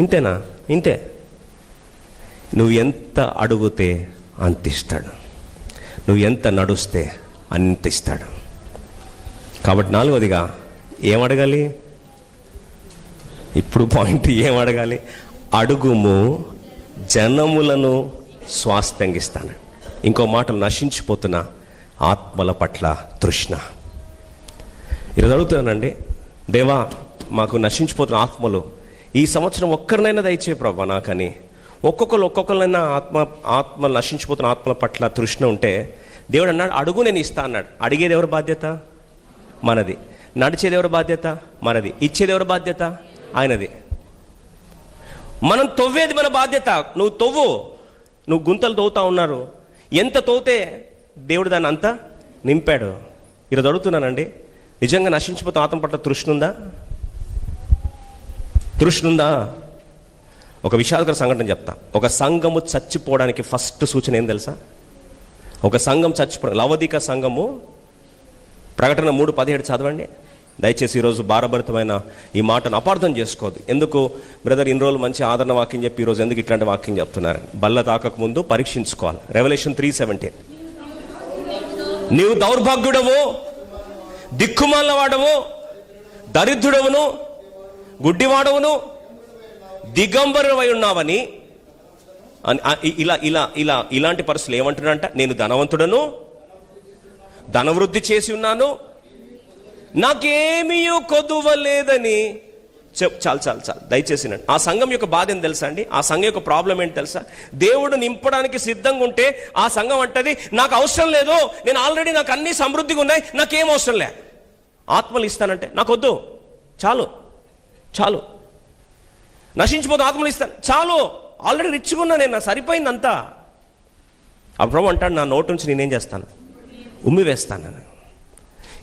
ఇంతేనా? ఇంతే. నువ్వు ఎంత అడుగుతే అంత ఇస్తాడు. నువ్వు ఎంత నడుస్తే అంత ఇస్తాడు. కాబట్టి నాలుగోదిగా ఏం అడగాలి? ఇప్పుడు పాయింట్ ఏం అడగాలి? అడుగుము జనములను స్వాస్థ్యంగిస్తాను. ఇంకో మాట నశించిపోతున్న ఆత్మల పట్ల తృష్ణ. ఈరోజు అడుగుతున్నానండి దేవా మాకు నశించిపోతున్న ఆత్మలు ఈ సంవత్సరం ఒక్కరినైనా దయచే ప్రభా నాకని. ఒక్కొక్కరు ఒక్కొక్కరినైనా ఆత్మ ఆత్మ నశించిపోతున్న ఆత్మల పట్ల తృష్ణ ఉంటే దేవుడు అన్నాడు అడుగు నేను ఇస్తా అన్నాడు. అడిగేది ఎవరి బాధ్యత? మనది. నడిచేది ఎవరి బాధ్యత? మనది. ఇచ్చేది ఎవరి బాధ్యత? ఆయనది. మనం తవ్వేది మన బాధ్యత. నువ్వు తవ్వు. నువ్వు గుంతలు తవ్వుతా ఉన్నారు. ఎంత తవ్వుతే దేవుడు దాన్ని అంతా నింపాడు. ఈరోజు అడుగుతున్నానండి. నిజంగా నశించిపోతే ఆత్మ పట్ల తృష్ణ ఉందా? తృష్ణ ఉందా ఒక విషాదకర సంఘటన చెప్తా. ఒక సంఘము చచ్చిపోవడానికి ఫస్ట్ సూచన ఏం తెలుసా? ఒక సంఘం చచ్చిపో లవధిక సంఘము ప్రకటన మూడు పదిహేడు చదవండి. దయచేసి ఈరోజు భారభరితమైన ఈ మాటను అపార్థం చేసుకోవద్దు. ఎందుకు? బ్రదర్ ఇన్ని రోజులు మంచి ఆదరణ వాక్యం చెప్పి ఈరోజు ఎందుకు ఇట్లాంటి వాక్యం చెప్తున్నారు? బల్ల తాకక ముందు పరీక్షించుకోవాలి. రెవల్యూషన్ త్రీ సెవెంటీన్ నీవు దౌర్భాగ్యుడవు దిక్కుమాల వాడవు దరిద్రుడవును గుడ్డివాడవును దిగంబరువై ఉన్నావని. ఇలా ఇలా ఇలా ఇలాంటి పరిస్థితులు ఏమంటున్నాడంట? నేను ధనవంతుడను ధనవృద్ధి చేసి ఉన్నాను నాకేమీ కొదువలేదని చెప్ చాలు చాలు చాలు దయచేసి ఆ సంఘం యొక్క బాధ ఏం తెలుసా అండి? ఆ సంఘం యొక్క ప్రాబ్లం ఏంటి తెలుసా? దేవుడు నింపడానికి సిద్ధంగా ఉంటే ఆ సంఘం అంటది నాకు అవసరం లేదు నేను ఆల్రెడీ నాకు అన్ని సమృద్ధిగా ఉన్నాయి నాకేం అవసరం లే. ఆత్మలు ఇస్తానంటే నాకు వద్దు చాలు చాలు. నశించిపోతే ఆత్మలు ఇస్తాను. చాలు. ఆల్రెడీ రిచ్గా నేను నా సరిపోయిందంతా. అప్పుడు ఆ ప్రభు అంటాడు నా నోటు నుంచి నేనేం చేస్తాను? ఉమ్మి వేస్తాను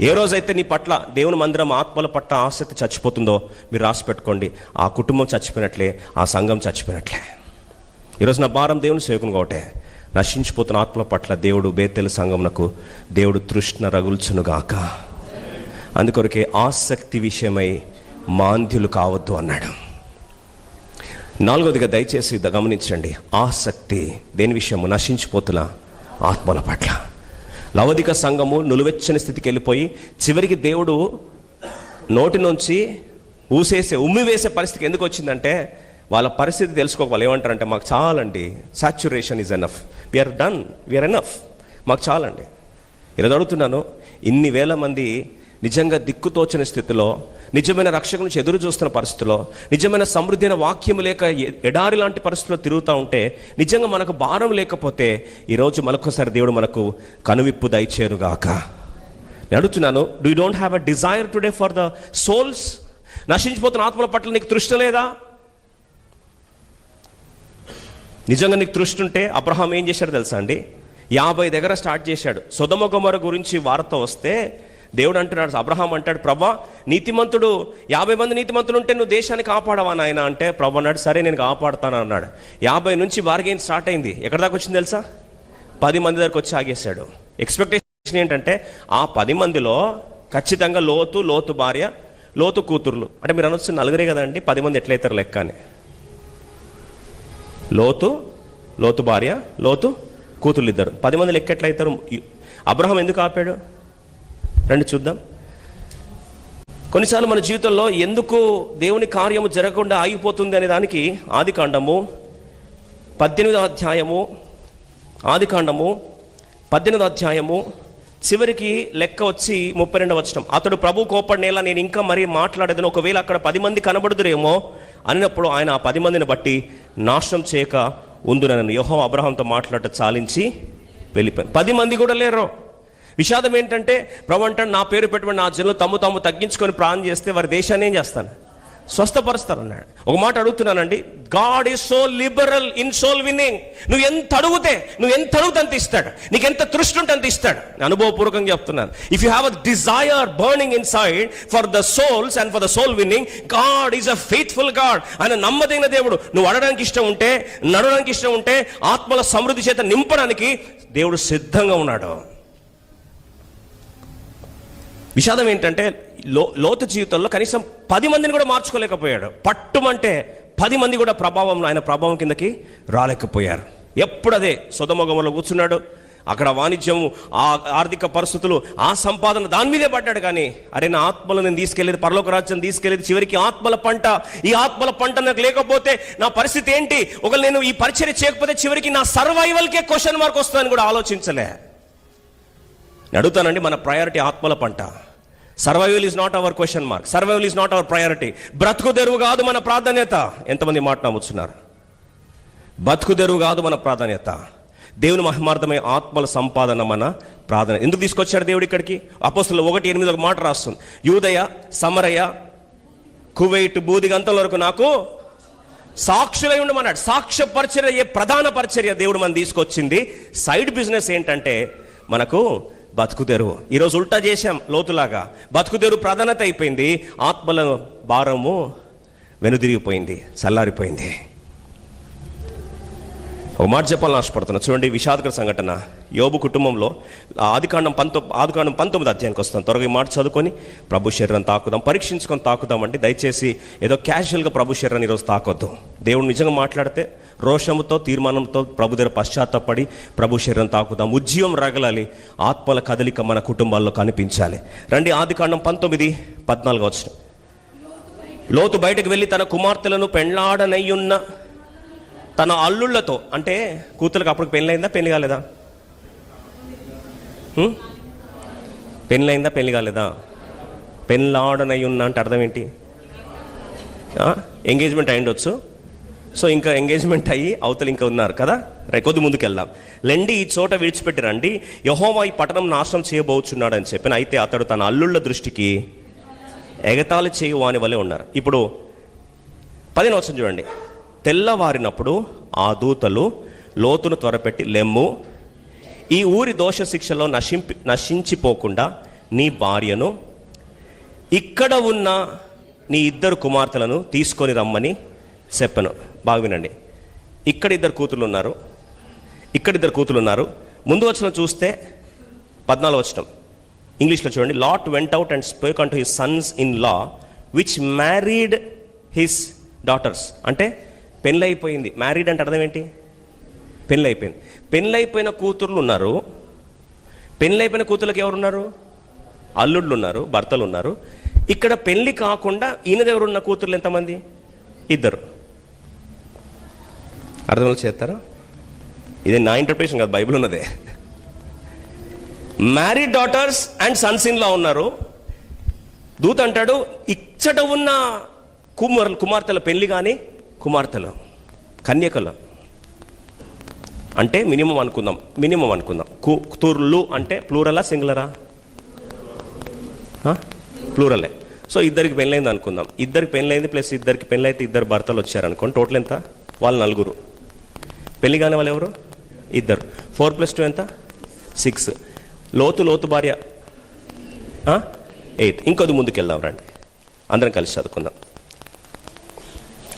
ఏ రోజైతే నీ పట్ల దేవుని మందిరం ఆత్మల పట్ల ఆసక్తి చచ్చిపోతుందో మీరు రాసి పెట్టుకోండి. ఆ కుటుంబం చచ్చిపోయినట్లే ఆ సంఘం చచ్చిపోయినట్లే. ఈరోజు నా భారం దేవుని సేవకుని ఒకటే నశించిపోతున్న ఆత్మల పట్ల దేవుడు బేతెల సంఘంనకు దేవుడు తృష్ణ రగుల్చునుగాక. అందుకొరకే ఆసక్తి విషయమై మాంద్యులు కావద్దు అన్నాడు. నాలుగోదిగా దయచేసి గమనించండి. ఆసక్తి దేని విషయము? నశించిపోతున్న ఆత్మల పట్ల. లవధిక సంఘము నులువెచ్చని స్థితికి వెళ్ళిపోయి చివరికి దేవుడు నోటి నుంచి ఊసేసే ఉమ్మి వేసే పరిస్థితికి ఎందుకు వచ్చిందంటే వాళ్ళ పరిస్థితి తెలుసుకోక వాళ్ళు ఏమంటారంటే మాకు చాలండి. Saturation is enough we're done we're enough మాకు చాలండి. ఈరోజు అడుగుతున్నాను ఇన్ని వేల మంది నిజంగా దిక్కుతోచని స్థితిలో నిజమైన రక్షక నుంచి ఎదురు చూస్తున్న పరిస్థితిలో నిజమైన సమృద్ధి అయిన వాక్యం లేక ఎడారి లాంటి పరిస్థితుల్లో తిరుగుతూ ఉంటే నిజంగా మనకు భారం లేకపోతే ఈరోజు మరొకసారి దేవుడు మనకు కనువిప్పు దయచేరుగాక. నేను అడుగుతున్నాను do don't have a desire today for the souls నశించిపోతున్న ఆత్మల పట్ల నీకు తృష్ణ లేదా? నిజంగా నీకు తృష్టి ఉంటే అబ్రహాం ఏం చేశాడు తెలుసా అండి? యాభై దగ్గర స్టార్ట్ చేశాడు. సుధమగుమర గురించి వార్త వస్తే దేవుడు అంటున్నాడు అబ్రహాం అంటాడు ప్రభా నీతిమంతుడు యాభై మంది నీతిమంతులు ఉంటే నువ్వు దేశాన్ని కాపాడవా నాయన? అంటే ప్రభు అన్నాడు సరే నేను కాపాడుతాను అన్నాడు. యాభై నుంచి బార్గెయిన్ స్టార్ట్ అయింది. ఎక్కడ దాకా వచ్చింది తెలుసా? పది మంది దగ్గరకు వచ్చి ఆగేశాడు. ఎక్స్పెక్టేషన్ ఏంటంటే ఆ పది మందిలో ఖచ్చితంగా లోతు లోతు భార్య లోతు కూతుర్లు. అంటే మీరు అనొచ్చు నలుగురే కదండి పది మంది ఎట్లయితారు లెక్క అని. లోతు లోతు భార్య లోతు కూతుర్లు ఇద్దరు. పది మంది లెక్క ఎట్లయితారు? అబ్రహం ఎందుకు ఆపాడు? రండి చూద్దాం. కొన్నిసార్లు మన జీవితంలో ఎందుకు దేవుని కార్యము జరగకుండా ఆగిపోతుంది అనే దానికి ఆది కాండము పద్దెనిమిదో అధ్యాయము ఆది కాండము పద్దెనిమిదో అధ్యాయము చివరికి లెక్క వచ్చి ముప్పై రెండవ వచనం. అతడు ప్రభు కోపడినేలా నేను ఇంకా మరీ మాట్లాడేదని ఒకవేళ అక్కడ పది మంది కనబడుదురేమో అన్నప్పుడు ఆయన ఆ పది మందిని బట్టి నాశనం చేయక ఉందునని యోహో అబ్రహాంతో మాట్లాడట చాలించి వెళ్ళిపోయాను పది మంది కూడా లేరు. విషాదం ఏంటంటే ప్రభు అంటాడు నా పేరు పెట్టుబడి నా జనులు తమ్ము తాము తగ్గించుకొని ప్రాణం చేస్తే వారి దేశాన్ని ఏం చేస్తాను? స్వస్థపరుస్తారు అన్నాడు ఒక మాట అడుగుతున్నానండి God is so liberal in soul winning నువ్వు ఎంత అడుగుతే నువ్వు ఎంత అడుగుతే అంత ఇస్తాడు. నీకు ఎంత తృష్టి ఉంటే అంత ఇస్తాడు. అనుభవపూర్వకంగా చెప్తున్నాను. If you have a desire burning inside for the souls and for the soul winning God is a faithful God ఆయన నమ్మదైన దేవుడు. నువ్వు అడగడానికి ఇష్టం ఉంటే నడవడానికి ఇష్టం ఉంటే ఆత్మల సమృద్ధి చేత నింపడానికి దేవుడు సిద్ధంగా ఉన్నాడు. విషాదం ఏంటంటే లో లోతు జీవితంలో కనీసం పది మందిని కూడా మార్చుకోలేకపోయాడు. పట్టుమంటే పది మంది కూడా ప్రభావం ఆయన ప్రభావం కిందకి రాలేకపోయారు. ఎప్పుడు అదే సుధమొగములో కూర్చున్నాడు. అక్కడ వాణిజ్యం ఆ ఆర్థిక పరిస్థితులు ఆ సంపాదన దాని మీదే పడ్డాడు కానీ అరే నా ఆత్మలు నేను తీసుకెళ్ళేది పరలోక రాజ్యం తీసుకెళ్ళేది చివరికి ఆత్మల పంట. ఈ ఆత్మల పంట నాకు లేకపోతే నా పరిస్థితి ఏంటి? ఒకవేళ నేను ఈ పరిచయం చేయకపోతే చివరికి నా సర్వైవల్కే క్వశ్చన్ మార్క్ వస్తుందని కూడా ఆలోచించలే. అడుగుతానండి మన ప్రయారిటీ ఆత్మల పంట. Survival is not our question mark survival is not our priority బ్రతుకు తెరువు కాదు మన ప్రాధాన్యత. ఎంతమంది మాట నమ్ముతున్నారు? బతుకు తెరువు కాదు మన ప్రాధాన్యత. దేవుని మహిమార్థమై ఆత్మల సంపాదన మన ప్రాధాన్యత. ఎందుకు తీసుకొచ్చాడు దేవుడు ఇక్కడికి? అపోస్తులు ఒకటి ఎనిమిది ఒక మాట రాస్తుంది. యూదయ సమరయ కువైట్ బూదిగంతల వరకు నాకు సాక్షులై ఉండమన్నాడు. సాక్ష్య పరిచర్య ఏ ప్రధాన పరిచర్య దేవుడు మనం తీసుకొచ్చింది? సైడ్ బిజినెస్ ఏంటంటే మనకు బతుకుదెరువు. ఈరోజు ఉల్టా చేశాం లోతులాగా. బతుకుదెరువు ప్రాధాన్యత అయిపోయింది. ఆత్మల భారము వెనుదిరిగిపోయింది చల్లారిపోయింది. ఒక మాట చెప్పాలని ఆశపడుతున్నా. చూడండి విషాదకర సంఘటన యోబు కుటుంబంలో ఆదికాండం పంతొ ఆదికాండం పంతొమ్మిది అధ్యాయానికి వస్తాం. త్వరగా ఈ మాట చదువుకొని ప్రభు శరీరం తాకుదాం పరీక్షించుకొని తాకుదామంటే దయచేసి ఏదో క్యాజువల్గా ప్రభు శరీరాన్ని ఈరోజు తాకొద్దు. దేవుడు నిజంగా మాట్లాడితే రోషముతో తీర్మానంతో ప్రభు దగ్గర పశ్చాత్తపడి ప్రభు శరీరం తాకుదాం. ఉజ్జీవం రగలాలి ఆత్మల కదలిక మన కుటుంబాల్లో కనిపించాలి. రండి ఆదికాండం పంతొమ్మిది పద్నాలుగు వచ్చిన లోతు బయటకు వెళ్ళి తన కుమార్తెలను పెండ్లాడనయ్యున్న తన అల్లుళ్ళతో అంటే కూతురికి అప్పుడు పెళ్ళైందా పెళ్ళి కాలేదా? పెళ్ళైందా పెళ్ళి కాలేదా? పెళ్ళాడనై ఉన్నా అంటే అర్థం ఏంటి ఎంగేజ్మెంట్ అయ్యుండొచ్చు. సో ఇంకా ఎంగేజ్మెంట్ అయ్యి అవతలు ఇంకా ఉన్నారు కదా? రైట్ కొద్ది ముందుకు వెళ్దాం లెండి ఈ చోట విడిచిపెట్టి రండి. యహోవా ఈ పట్టణం నాశనం చేయబోచున్నాడు అని చెప్పిన అయితే అతడు తన అల్లుళ్ళ దృష్టికి ఎగతాళి చేయు వాని వలె ఉన్నారు. ఇప్పుడు పదిహేను వచ్చిన చూడండి. తెల్లవారినప్పుడు ఆ దూతలు లోతును త్వరపెట్టి లెమ్ము ఈ ఊరి దోష శిక్షలో నశింపి నశించిపోకుండా నీ భార్యను ఇక్కడ ఉన్న నీ ఇద్దరు కుమార్తెలను తీసుకొని రమ్మని చెప్పను. బాగా వినండి. ఇక్కడ ఇద్దరు కూతులు ఉన్నారు. ఇక్కడ ఇద్దరు కూతులు ఉన్నారు. ముందు వచ్చిన చూస్తే పద్నాలుగు వచ్చిన ఇంగ్లీష్లో చూడండి. Lot went out and spoke unto his sons in law which married his daughters. అంటే పెళ్ళైపోయింది. మ్యారీడ్ అంటే అర్థం ఏంటి? పెళ్ళైపోయింది. పెళ్ళైపోయిన కూతుర్లు ఉన్నారు. పెళ్ళైపోయిన కూతుర్లకు ఎవరున్నారు? అల్లుళ్ళు ఉన్నారు భర్తలు ఉన్నారు ఇక్కడ పెళ్ళి కాకుండా ఈయన ఎవరున్న కూతుర్లు ఎంతమంది? ఇద్దరు. అర్థం చేస్తారా? ఇది నా ఇంటర్ప్రిటేషన్ కాదు బైబిల్ ఉన్నదే. Married daughters and sons in law ఉన్నారు. దూత అంటాడు ఇచ్చట ఉన్న కుమార్ కుమార్తెల పెళ్ళి కానీ కుమార్తెలు కన్యకలు. అంటే మినిమం అనుకుందాం మినిమం అనుకుందాం. కూతుర్లు అంటే ప్లూరలా సింగులరా? ప్లూరలే. సో ఇద్దరికి పెళ్ళైంది అనుకుందాం. ఇద్దరికి పెళ్ళైంది ప్లస్ ఇద్దరికి పెళ్ళైతే ఇద్దరు భర్తలు వచ్చారనుకోండి టోటల్ ఎంత? వాళ్ళు నలుగురు. పెళ్ళి కాని వాళ్ళు ఎవరు? ఇద్దరు. ఫోర్ ప్లస్ టూ ఎంత? సిక్స్. లోతు లోతు భార్య. ఎయిత్ ఇంకొద్ది ముందుకు వెళ్దాం రండి. అందరం కలిసి చదువుకుందాం.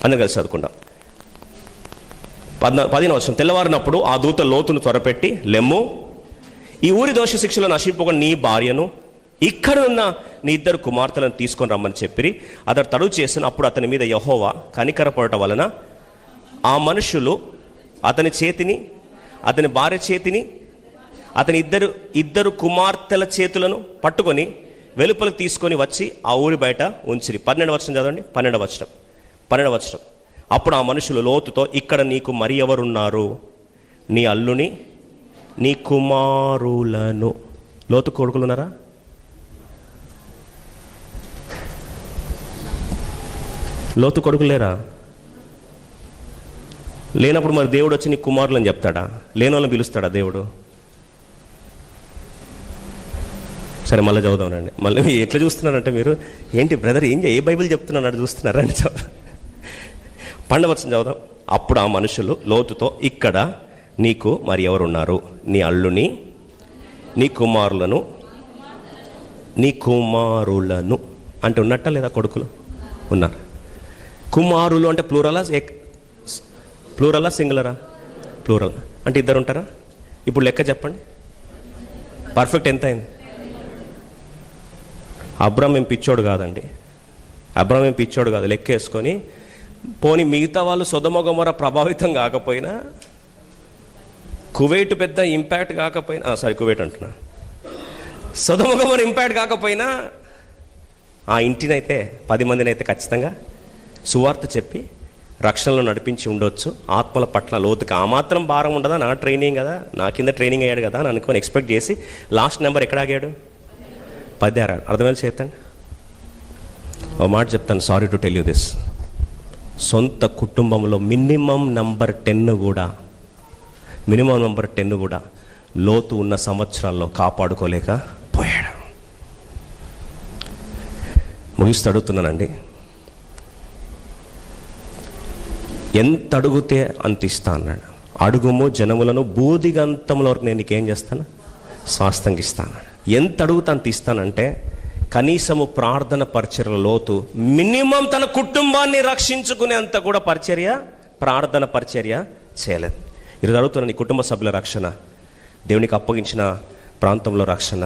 అందరం కలిసి చదువుకుందాం పద్నా పదిహేను వర్షం తెల్లవారినప్పుడు ఆ దూత లోతును త్వరపెట్టి లెమ్ము ఈ ఊరి దోష శిక్షలో నశింపకుండా నీ భార్యను ఇక్కడ ఉన్న నీ ఇద్దరు కుమార్తెలను తీసుకొని రమ్మని చెప్పి అతడు తడువు చేసిన అప్పుడు అతని మీద యహోవా కనికరపడటం వలన ఆ మనుషులు అతని చేతిని అతని భార్య చేతిని అతని ఇద్దరు ఇద్దరు కుమార్తెల చేతులను పట్టుకొని వెలుపలకు తీసుకొని వచ్చి ఆ ఊరి బయట ఉంచిరి. పన్నెండు వర్షం చదవండి. పన్నెండు వచ్చడం పన్నెండవచనం అప్పుడు ఆ మనుషులు లోతుతో ఇక్కడ నీకు మరి ఎవరున్నారు? నీ అల్లుని నీ కుమారులను. లోతు కొడుకులున్నారా? లోతు కొడుకులు లేరా? లేనప్పుడు మరి దేవుడు వచ్చి నీ కుమారులు అని చెప్తాడా? లేని వాళ్ళని పిలుస్తాడా దేవుడు? సరే మళ్ళీ చదువుదామండి మళ్ళీ ఎట్లా చూస్తున్నారంటే మీరు? ఏంటి బ్రదర్ ఏం చే- ఏ బైబిల్ చెప్తున్నాడు? చూస్తున్నారా? అని పండవచ్చని చదువుదాం అప్పుడు ఆ మనుషులు లోతుతో ఇక్కడ నీకు మరి ఎవరున్నారు? నీ అల్లుని నీ కుమారులను నీ కుమారులను అంటే ఉన్నట్ట లేదా కొడుకులు? ఉన్నారు. కుమారులు అంటే ప్లూరలా ప్లూరలా సింగులరా? ప్లూరల్. అంటే ఇద్దరు ఉంటారా ఇప్పుడు లెక్క చెప్పండి. పర్ఫెక్ట్ ఎంత అయింది? అబ్రామ్ ఏం పిచ్చోడు కాదండి. అబ్రామ్ ఏం పిచ్చోడు కాదు. లెక్క వేసుకొని పోని మిగతా వాళ్ళు సుధమగమర ప్రభావితం కాకపోయినా కువైట్ పెద్ద ఇంపాక్ట్ కాకపోయినా సారీ కువైట్ అంటున్నా. సుధమగమర ఇంపాక్ట్ కాకపోయినా ఆ ఇంటినైతే పది మందిని అయితే ఖచ్చితంగా సువార్త చెప్పి రక్షణలో నడిపించి ఉండొచ్చు. ఆత్మల పట్ల లోతుకి ఆ మాత్రం భారం ఉండదా? నా ట్రైనింగ్ కదా నా కింద ట్రైనింగ్ అయ్యాడు కదా అని అనుకొని ఎక్స్పెక్ట్ చేసి లాస్ట్ నెంబర్ ఎక్కడ ఆగాడు? పది ఆరాడు అర్థమైనా చేతండి ఓ మాట చెప్తాను sorry to tell you this సొంత కుటుంబంలో మినిమం నంబర్ టెన్ కూడా మినిమం నంబర్ టెన్ కూడా లోతు ఉన్న సంవత్సరాల్లో కాపాడుకోలేక పోయాడు. ముగిస్తూ అడుగుతున్నానండి. ఎంత అడుగుతే అంత ఇస్తా అన్నాడు. అడుగుము జనములను బూదిగంతంలో వరకు నేను నీకేం చేస్తాను? స్వాస్థంగా ఇస్తాను ఎంత అడుగుతా అంత ఇస్తానంటే కనీసము ప్రార్థన పరిచర్ల లోతు మినిమం తన కుటుంబాన్ని రక్షించుకునేంత కూడా పరిచర్య ప్రార్థన పరిచర్య చేయలేదు. ఈరోజు అడుగుతున్న నీ కుటుంబ సభ్యుల రక్షణ దేవునికి అప్పగించిన ప్రాంతంలో రక్షణ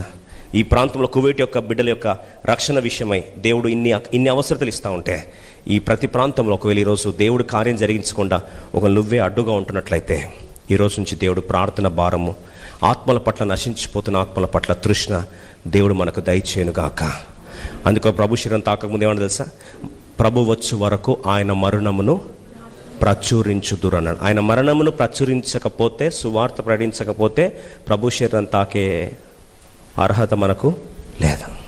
ఈ ప్రాంతంలో కువైట్ యొక్క బిడ్డల యొక్క రక్షణ విషయమై దేవుడు ఇన్ని ఇన్ని అవసరతలు ఇస్తూ ఉంటే ఈ ప్రతి ప్రాంతంలో ఒకవేళ ఈరోజు దేవుడు కార్యం జరిగించకుండా ఒక నువ్వే అడ్డుగా ఉంటున్నట్లయితే ఈరోజు నుంచి దేవుడు ప్రార్థన భారము ఆత్మల పట్ల నశించిపోతున్న ఆత్మల పట్ల తృష్ణ దేవుడు మనకు దయచేయనుగాక. అందుకో ప్రభు శరీరం తాకముందు ఏమన్నా తెలుసా? ప్రభు వచ్చు వరకు ఆయన మరణమును ప్రచురించుదురు అన్నాడు ఆయన మరణమును ప్రచురించకపోతే సువార్త ప్రకటించకపోతే ప్రభు శరీరం తాకే అర్హత మనకు లేదు.